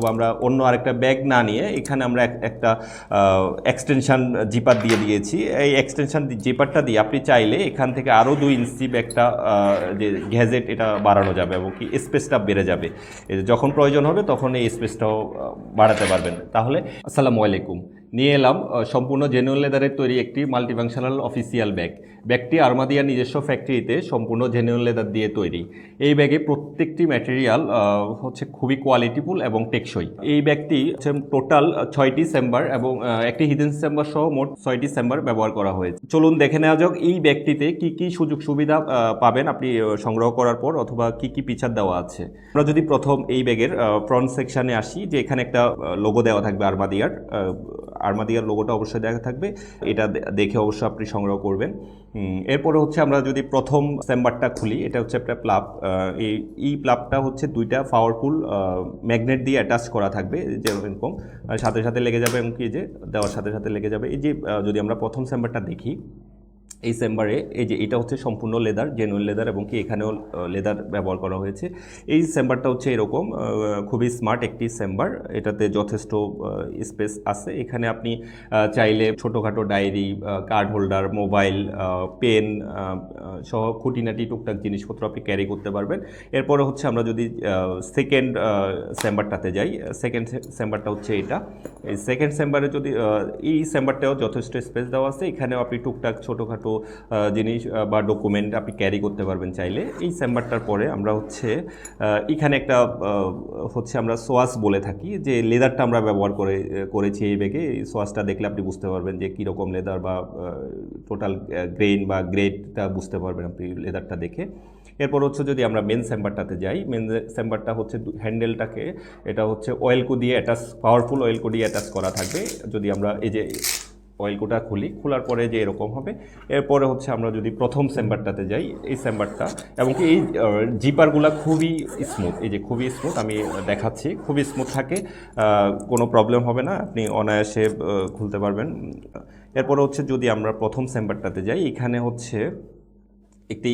তো আমরা অন্য আরেকটা ব্যাগ না নিয়ে এখানে আমরা এক- একটা এক্সটেনশান জিপার দিয়ে দিয়েছি। এই এক্সটেনশান জিপারটা দিয়ে আপনি চাইলে এখান থেকে আরও দুই ইঞ্চি ব্যাগটা যে গ্যাজেট এটা বাড়ানো যাবে এবং কি স্পেসটা বেড়ে যাবে। যখন প্রয়োজন হবে তখন এই স্পেসটাও বাড়াতে পারবেন। তাহলে আসসালামু আলাইকুম। নিয়ে এলাম সম্পূর্ণ জেনুইন লেদারের তৈরি একটি মাল্টিফাংশনাল অফিসিয়াল ব্যাগ ব্যাগটি আরমাদিয়ার নিজস্ব ফ্যাক্টরিতে সম্পূর্ণ জেনুইন লেদার দিয়ে তৈরি। এই ব্যাগে প্রত্যেকটি ম্যাটেরিয়াল হচ্ছে খুবই কোয়ালিটিফুল এবং টেকসই। এই ব্যাগটি হচ্ছে টোটাল ছয়টি চেম্বার এবং একটি হিডেন চেম্বার সহ মোট ছয়টি চেম্বার ব্যবহার করা হয়েছে। চলুন দেখে নেওয়া যাক, এই ব্যাগটিতে কি কি সুযোগ সুবিধা পাবেন আপনি সংগ্রহ করার পর অথবা কি কি ফিচার দেওয়া আছে। আমরা যদি প্রথম এই ব্যাগের ফ্রন্ট সেকশানে আসি, যে এখানে একটা লোগো দেওয়া থাকবে আরমাদিয়ার আরমাদিয়ার লোগোটা অবশ্যই দেখা থাকবে। এটা দেখে অবশ্যই আপনি সংগ্রহ করবেন। এরপরে হচ্ছে আমরা যদি প্রথম চেম্বারটা খুলি, এটা হচ্ছে একটা প্লাব এই এই প্লাবটা হচ্ছে দুইটা পাওয়ারফুল ম্যাগনেট দিয়ে অ্যাটাচ করা থাকবে যেরকম সাথে সাথে লেগে যাবে এমনকি যে, দেওয়ার সাথে সাথে লেগে যাবে। এই যে যদি আমরা প্রথম চেম্বারটা দেখি এই চেম্বারে, এই যে এটা হচ্ছে সম্পূর্ণ লেদার জেনুইন লেদার এবং কি এখানেও লেদার ব্যবহার করা হয়েছে। এই চেম্বারটা হচ্ছে এরকম খুবই স্মার্ট একটি চেম্বার। এটাতে যথেষ্ট স্পেস আছে। এখানে আপনি চাইলে ছোটোখাটো diary card holder, mobile pen সহ খুঁটিনাটি টুকটাক জিনিসপত্র আপনি ক্যারি করতে পারবেন। এরপরে হচ্ছে আমরা যদি সেকেন্ড চেম্বারটাতে যাই সেকেন্ড চেম্বারটা হচ্ছে এটা। এই সেকেন্ড চেম্বারে যদি এই চেম্বারটাও যথেষ্ট স্পেস দেওয়া আছে। এখানেও আপনি টুকটাক ছোটোখাটো আহ, জিনিস বা ডকুমেন্ট আপনি ক্যারি করতে পারবেন চাইলে। এই চেম্বারটার পরে আমরা হচ্ছে এখানে একটা হচ্ছে আমরা সোয়াস বলে থাকি যে লেদারটা আমরা ব্যবহার করে করেছি এই ব্যাগে এই সোয়াসটা দেখলে আপনি বুঝতে পারবেন যে কীরকম লেদার বা টোটাল গ্রেন বা গ্রেডটা বুঝতে পারবেন আপনি লেদারটা দেখে। এরপর হচ্ছে যদি আমরা মেন চেম্বারটাতে যাই মেন চেম্বারটা হচ্ছে হ্যান্ডেলটাকে এটা হচ্ছে অয়েলকো দিয়ে অ্যাটাচ পাওয়ারফুল অয়েলকো দিয়ে অ্যাটাচ করা থাকবে। যদি আমরা এই যে অয়েলকোটা খুলি, খোলার পরে যে এরকম হবে, এরপরে হচ্ছে আমরা যদি প্রথম চেম্বারটাতে যাই, এই চেম্বারটা, এবং এই জিপারগুলো খুবই স্মুথ এই যে খুবই স্মুথ আমি দেখাচ্ছি, খুবই স্মুথ থাকে কোনো প্রবলেম হবে না, আপনি অনায়াসে খুলতে পারবেন। এরপরে হচ্ছে যদি আমরা প্রথম চেম্বারটাতে যাই, এখানে হচ্ছে একটি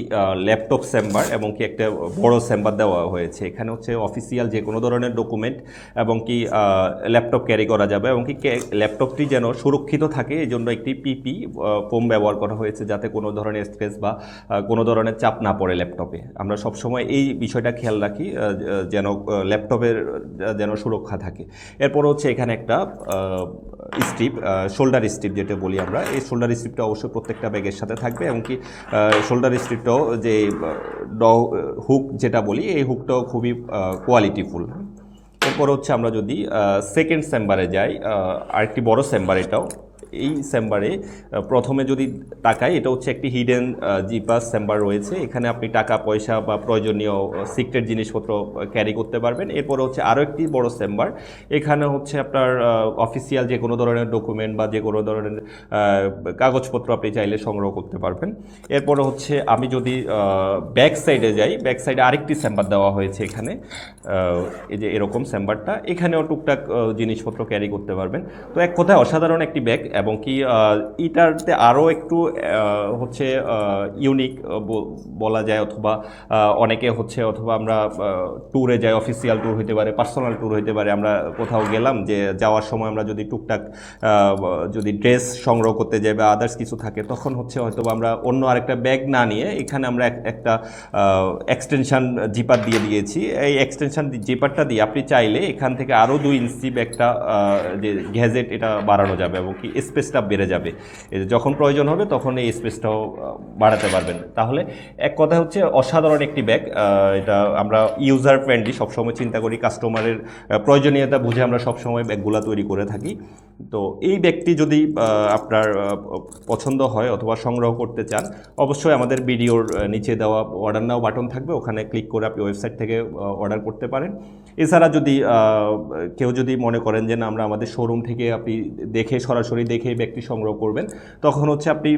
ল্যাপটপ চেম্বার এবং কি একটা বড় চেম্বার দেওয়া হয়েছে। এখানে হচ্ছে অফিসিয়াল যে কোনো ধরনের ডকুমেন্ট এবং কি ল্যাপটপ ক্যারি করা যাবে এবং কি ল্যাপটপটি যেন সুরক্ষিত থাকে এই জন্য একটি পিপি ফোম ব্যবহার করা হয়েছে যাতে কোনো ধরনের স্ট্রেস বা কোনো ধরনের চাপ না পড়ে ল্যাপটপে। আমরা সবসময় এই বিষয়টা খেয়াল রাখি যেন ল্যাপটপের যেন সুরক্ষা থাকে। এরপর হচ্ছে এখানে একটা স্ট্রিপ শোল্ডার স্ট্রিপ যেটা বলি আমরা, এই শোল্ডার স্ট্রিপটা অবশ্যই প্রত্যেকটা ব্যাগের সাথে থাকবে এমনকি শোল্ডার স্ট্রিপটাও যে, ড, হুক যেটা বলি, এই হুকটাও খুবই কোয়ালিটিফুল এরপর হচ্ছে আমরা যদি সেকেন্ড চেম্বারে যাই আরেকটি বড় চেম্বার এটাও এই চেম্বারে প্রথমে যদি টাকায় এটা হচ্ছে একটি হিডেন জিপাস চেম্বার রয়েছে। এখানে আপনি টাকা, পয়সা বা প্রয়োজনীয় সিক্রেট জিনিসপত্র ক্যারি করতে পারবেন। এরপরে হচ্ছে আরও একটি বড় চেম্বার এখানে হচ্ছে আপনার অফিসিয়াল যে কোনো ধরনের ডকুমেন্ট বা যে কোনো ধরনের কাগজপত্র আপনি চাইলে সংগ্রহ করতে পারবেন। এরপরে হচ্ছে আমি যদি ব্যাক সাইডে যাই ব্যাক সাইডে আরেকটি চেম্বার দেওয়া হয়েছে এখানে। এই যে এরকম চেম্বারটা এখানেও টুকটাক জিনিসপত্র ক্যারি করতে পারবেন। তো এক কথায় অসাধারণ একটি ব্যাগ এবং কি এটাতে আরও একটু হচ্ছে ইউনিক বলা যায় অথবা অনেকে হচ্ছে অথবা আমরা ট্যুরে যাই অফিসিয়াল ট্যুর হইতে পারে পার্সোনাল ট্যুর হইতে পারে আমরা কোথাও গেলাম যে যাওয়ার সময় আমরা যদি টুকটাক যদি ড্রেস সংগ্রহ করতে যাই বা আদার্স কিছু থাকে তখন হচ্ছে হয়তো আমরা অন্য আরেকটা ব্যাগ না নিয়ে এখানে আমরা একটা এক্সটেনশন জিপার দিয়ে দিয়েছি। এই এক্সটেনশন জিপারটা দিয়ে আপনি চাইলে এখান থেকে আরও দুই ইঞ্চি আহ, যে গ্যাজেট এটা বাড়ানো যাবে এবং কি স্পেসটা বেড়ে যাবে। যখন প্রয়োজন হবে তখন এই স্পেসটাও বাড়াতে পারবেন। তাহলে এক কথা হচ্ছে অসাধারণ একটি ব্যাগ এটা আমরা ইউজার ফ্রেন্ডলি সবসময় চিন্তা করি কাস্টমারের প্রয়োজনীয়তা বুঝে আমরা সবসময় ব্যাগগুলো তৈরি করে থাকি। তো এই ব্যাগটি যদি আপনার পছন্দ হয় অথবা সংগ্রহ করতে চান, অবশ্যই আমাদের ভিডিওর নিচে দেওয়া অর্ডার নাও বাটন থাকবে। ওখানে ক্লিক করে আপনি ওয়েবসাইট থেকে অর্ডার করতে পারেন। এছাড়া যদি কেউ যদি মনে করেন যে না, আমরা আমাদের শোরুম থেকে আপনি দেখে, সরাসরি দেখে ব্যাগটি সংগ্রহ করবেন, তখন হচ্ছে আপনি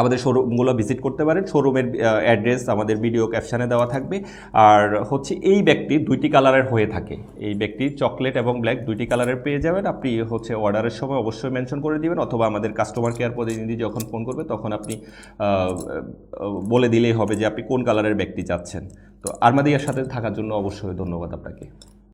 আমাদের শোরুমগুলো ভিজিট করতে পারেন। শোরুমের অ্যাড্রেস আমাদের ভিডিও ক্যাপশানে দেওয়া থাকবে। আর হচ্ছে এই ব্যক্তি দুইটি কালারের হয়ে থাকে। এই ব্যক্তি চকলেট এবং ব্ল্যাক দুইটি কালারের পেয়ে যাবেন। আপনি হচ্ছে অর্ডারের সময় অবশ্যই মেনশন করে দিবেন অথবা আমাদের কাস্টমার কেয়ার প্রতিনিধি যখন ফোন করবে, তখন আপনি বলে দিলেই হবে যে আপনি কোন কালারের ব্যক্তি চাচ্ছেন। তো আর্মাদিয়ার সাথে থাকার জন্য অবশ্যই ধন্যবাদ আপনাকে।